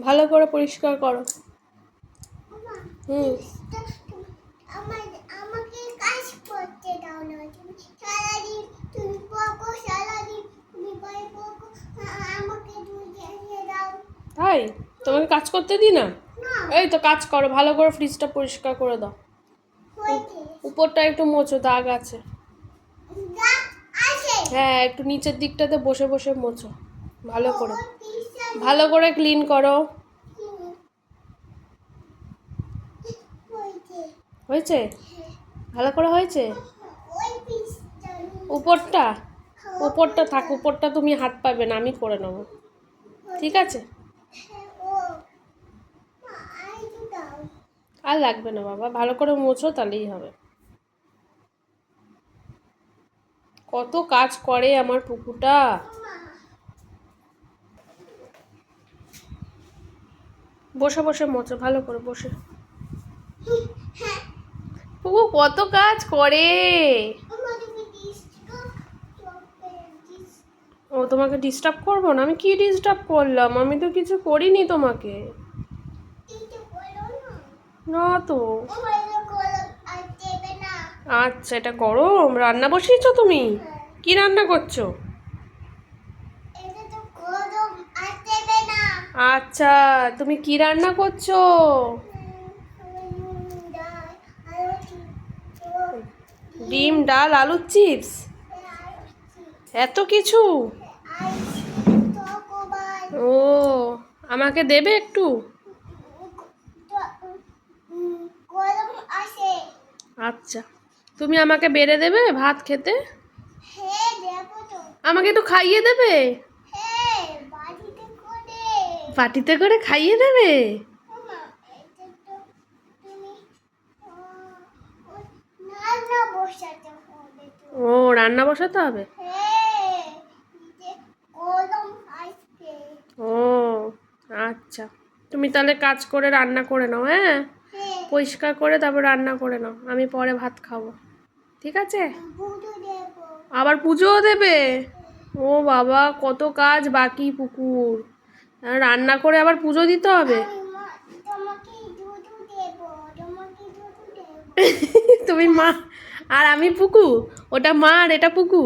ভালো করে পরিষ্কার করো। হুম। তাই? তোমাকে কাজ করতে দিই না? এই তো কাজ করো ভালো করে ফ্রিজটা পরিষ্কার করে দাও। উপরটা একটু মোচো দাগ আছে। আছে? হ্যাঁ একটু নিচের দিকটাতে বসে বসে মোছো। ভালো করে ভালো করে ক্লিন করো। হয়েছে? ভালো করে হয়েছে? উপরটা? উপরটা থাক, উপরটা তুমি হাত পাবে না, আমি করে নেব। ঠিক আছে? আর লাগবে না বাবা, ভালো করে মোছো তাহলেই হবে। কত কাজ করে আমার পুকুরটা মা বসে বসে মোছো ভালো করে বসে। হ্যাঁ। পুকু কত কাজ করে। ও তোমাকে ডিস্টার্ব করব না? আমি কি ডিস্টার্ব করলাম? আমি তো কিছু করিনি তোমাকে। না তো। আচ্ছা এটা গরম। রান্না বসিয়েছো তুমি? কি রান্না করছ এটা তো গরম আর দেবে না আচ্ছা তুমি কি রান্না করছ? ডিম ডাল আলুর চিপস? এত কিছু? ও আমাকে দেবে একটু? আচ্ছা তুমি আমাকে বেড়ে দেবে ভাত খেতে? হ্যাঁ আমাকে একটু খাইয়ে দেবে? পাটিতে করে খাইয়ে দেবে? ও, রান্না বসাতে হবে? ও আচ্ছা। তুমি তাহলে কাজ করে রান্না করে নাও হ্যাঁ? পরিষ্কার করে তারপর রান্না করে নাও। আমি পরে ভাত খাব। ঠিক আছে? আবার পুজোও দেবে? ও বাবা, কত কাজ বাকি পুকুর। রান্না করে আবার পুজো দিতে হবে? তুমি মা আর আমি পুকু ওটা মা আর এটা পুকু।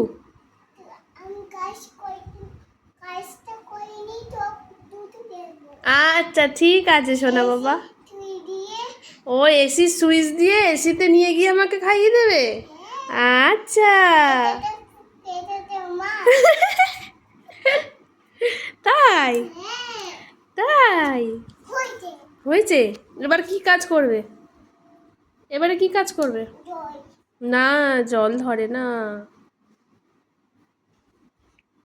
আচ্ছা ঠিক আছে সোনা বাবা। ও এসির সুইচ দিয়ে এসিতে নিয়ে গিয়ে আমাকে খাইয়ে দেবে? আচ্ছা। হ্যাঁ তাই? হয়েছে? এবার কি কাজ করবে? এবারে কি কাজ করবে? না জল ধরে না।